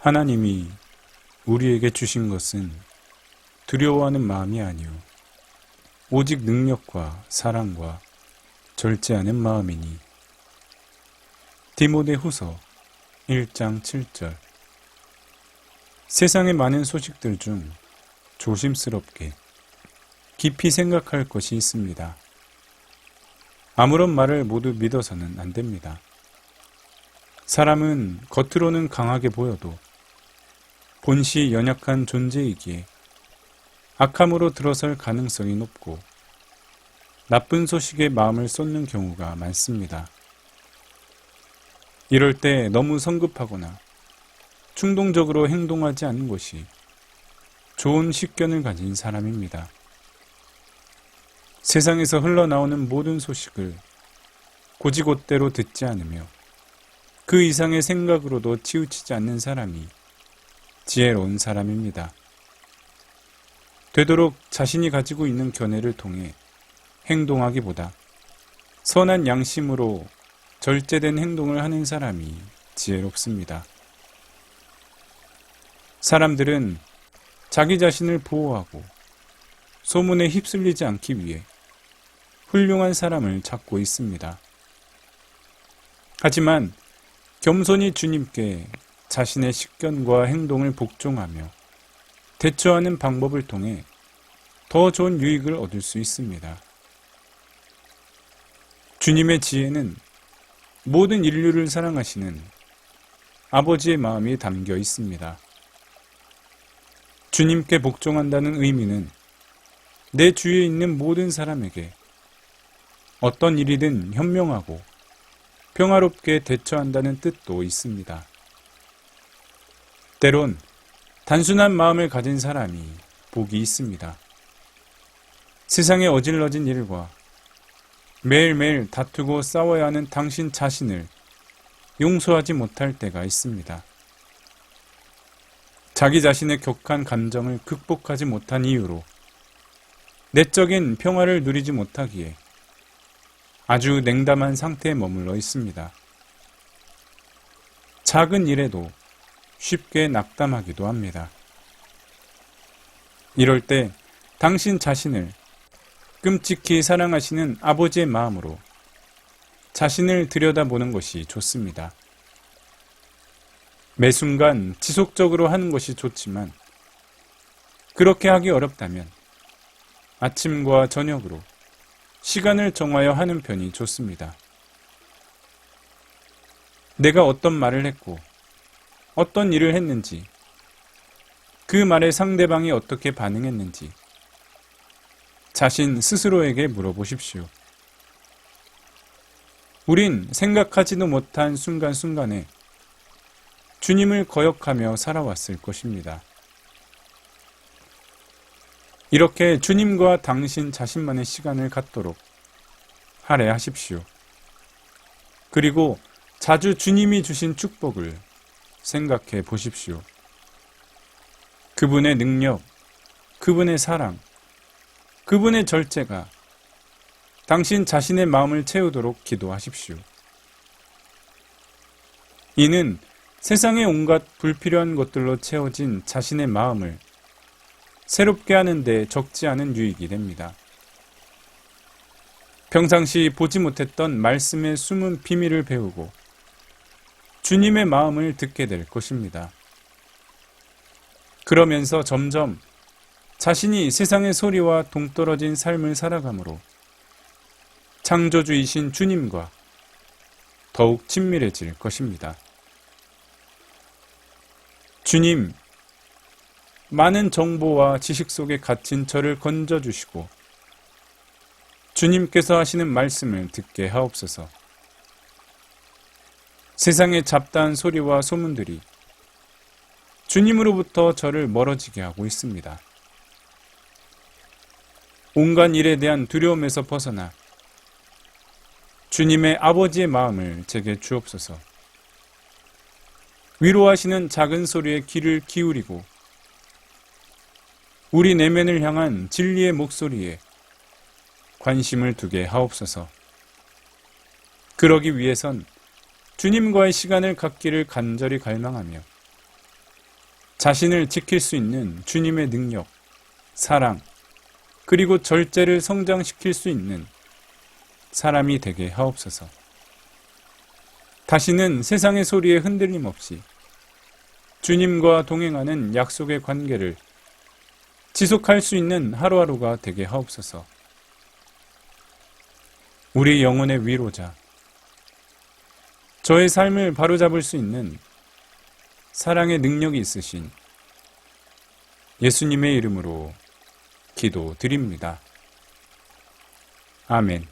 하나님이 우리에게 주신 것은 두려워하는 마음이 아니오 오직 능력과 사랑과 절제하는 마음이니 디모데 후서 1장 7절 세상의 많은 소식들 중 조심스럽게 깊이 생각할 것이 있습니다. 아무런 말을 모두 믿어서는 안 됩니다. 사람은 겉으로는 강하게 보여도 본시 연약한 존재이기에 악함으로 들어설 가능성이 높고 나쁜 소식에 마음을 쏟는 경우가 많습니다. 이럴 때 너무 성급하거나 충동적으로 행동하지 않는 것이 좋은 식견을 가진 사람입니다. 세상에서 흘러나오는 모든 소식을 고지곳대로 듣지 않으며 그 이상의 생각으로도 치우치지 않는 사람이 지혜로운 사람입니다. 되도록 자신이 가지고 있는 견해를 통해 행동하기보다 선한 양심으로 절제된 행동을 하는 사람이 지혜롭습니다. 사람들은 자기 자신을 보호하고 소문에 휩쓸리지 않기 위해 훌륭한 사람을 찾고 있습니다. 하지만 겸손히 주님께 자신의 식견과 행동을 복종하며 대처하는 방법을 통해 더 좋은 유익을 얻을 수 있습니다. 주님의 지혜는 모든 인류를 사랑하시는 아버지의 마음이 담겨 있습니다. 주님께 복종한다는 의미는 내 주위에 있는 모든 사람에게 어떤 일이든 현명하고 평화롭게 대처한다는 뜻도 있습니다. 때론 단순한 마음을 가진 사람이 복이 있습니다. 세상에 어질러진 일과 매일매일 다투고 싸워야 하는 당신 자신을 용서하지 못할 때가 있습니다. 자기 자신의 격한 감정을 극복하지 못한 이유로 내적인 평화를 누리지 못하기에 아주 냉담한 상태에 머물러 있습니다. 작은 일에도 쉽게 낙담하기도 합니다. 이럴 때 당신 자신을 끔찍히 사랑하시는 아버지의 마음으로 자신을 들여다보는 것이 좋습니다. 매 순간 지속적으로 하는 것이 좋지만 그렇게 하기 어렵다면 아침과 저녁으로 시간을 정하여 하는 편이 좋습니다. 내가 어떤 말을 했고 어떤 일을 했는지 그 말에 상대방이 어떻게 반응했는지 자신 스스로에게 물어보십시오. 우린 생각하지도 못한 순간순간에 주님을 거역하며 살아왔을 것입니다. 이렇게 주님과 당신 자신만의 시간을 갖도록 할애하십시오. 그리고 자주 주님이 주신 축복을 생각해 보십시오. 그분의 능력, 그분의 사랑, 그분의 절제가 당신 자신의 마음을 채우도록 기도하십시오. 이는 세상의 온갖 불필요한 것들로 채워진 자신의 마음을 새롭게 하는데 적지 않은 유익이 됩니다. 평상시 보지 못했던 말씀의 숨은 비밀을 배우고 주님의 마음을 듣게 될 것입니다. 그러면서 점점 자신이 세상의 소리와 동떨어진 삶을 살아가므로 창조주이신 주님과 더욱 친밀해질 것입니다. 주님, 많은 정보와 지식 속에 갇힌 저를 건져주시고 주님께서 하시는 말씀을 듣게 하옵소서. 세상의 잡다한 소리와 소문들이 주님으로부터 저를 멀어지게 하고 있습니다. 온갖 일에 대한 두려움에서 벗어나 주님의 아버지의 마음을 제게 주옵소서. 위로하시는 작은 소리에 귀를 기울이고 우리 내면을 향한 진리의 목소리에 관심을 두게 하옵소서. 그러기 위해선 주님과의 시간을 갖기를 간절히 갈망하며 자신을 지킬 수 있는 주님의 능력, 사랑, 그리고 절제를 성장시킬 수 있는 사람이 되게 하옵소서. 다시는 세상의 소리에 흔들림 없이 주님과 동행하는 약속의 관계를 지속할 수 있는 하루하루가 되게 하옵소서. 우리 영혼의 위로자, 저의 삶을 바로잡을 수 있는 사랑의 능력이 있으신 예수님의 이름으로 기도드립니다. 아멘.